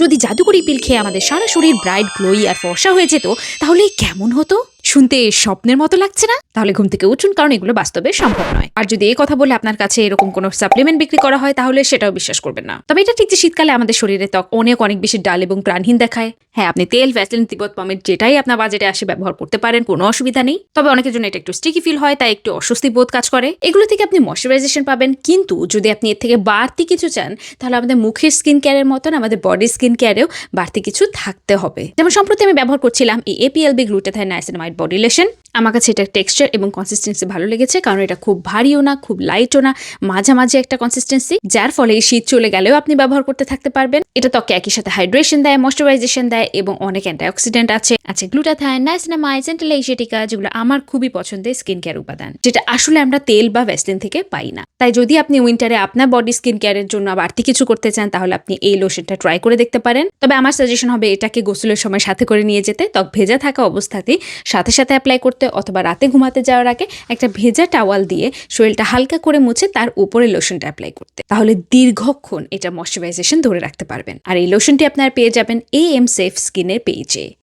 যদি জাদুকরি পিল খেয়ে আমাদের সারা শরীর ব্রাইট গ্লোই আর ফর্সা হয়ে যেত, তাহলে কেমন হতো? শুনতে স্বপ্নের মতো লাগছে না? তাহলে ঘুম থেকে উঠুন, কারণ এগুলো বাস্তবে সম্ভব নয়। আর যদি এই কথা বলে আপনার কাছে এরকম কোনো সাপ্লিমেন্ট বিক্রি করা হয়, তাহলে সেটাও বিশ্বাস করবেন না। তবে এটা ঠিক যে শীতকালে আমাদের শরীরে ত্বক অনেক অনেক বেশি ডাল এবং প্রাণহীন দেখায়। হ্যাঁ আপনি তেল ভ্যাসলিন তিব্বত পমেট যেটাই আপনার বাজেটে আসে ব্যবহার করতে পারেন, কোনো অসুবিধা নেই। তবে অনেকের জন্য এটা একটু স্টিকি ফিল হয়, তাই একটু অস্বস্তি বোধ কাজ করে। এগুলো থেকে আপনি ময়শ্চারাইজেশন পাবেন, কিন্তু যদি আপনি এর থেকে বাড়তি কিছু চান, তাহলে আমাদের মুখের স্কিন কেয়ারের মতন আমাদের বডি স্কিন কেয়ারেও বাড়তি কিছু থাকতে হবে। যেমন সম্প্রতি আমি ব্যবহার করছিলাম এই APLB glutathione niacinamide body lotion আমার কাছে এটা টেক্সচার এবং কনসিস্টেন্সি ভালো লেগেছে, কারণ এটা খুব ভারীও না, খুব লাইটও না, মাঝামাঝি একটা কনসিস্টেন্সি যার ফলে শীত চলে গেলেও আপনি ব্যবহার করতে থাকতে পারবেন। এটা ত্বকে একই সাথে হাইড্রেশন দেয় ময়শ্চারাইজেশন দেয় এবং অনেক অ্যান্টিঅক্সিডেন্ট আছে। আছে গ্লুটাথাইন নাইসিনামাইড সেন্টালাইসেটিকা যেগুলো আমার খুবই পছন্দের স্কিন কেয়ার উপাদান, যেটা আসলে আমরা তেল বা ভ্যাসলিন থেকে পাই না। তাই যদি আপনি উইন্টারে আপনার বডি স্কিন কেয়ারের জন্য বাড়তি কিছু করতে চান, তাহলে আপনি এই লোশনটা ট্রাই করে দেখতে পারেন। তবে আমার সাজেশন হবে এটাকে গোসলের সময় সাথে করে নিয়ে যেতে। ত্বক ভেজা থাকা অবস্থাতেই সাথে সাথে অ্যাপ্লাই করতে অথবা রাতে ঘুমাতে যাওয়ার আগে একটা ভেজা টাওয়াল দিয়ে শরীরটা হালকা করে মুছে তার উপরে লোশনটা অ্যাপ্লাই করতে। তাহলে দীর্ঘক্ষণ এটা ময়শ্চারাইজেশন ধরে রাখতে পারবেন। আর এই লোশনটি আপনার পেয়ে যাবেন এ এম সেফ স্কিনের পেজে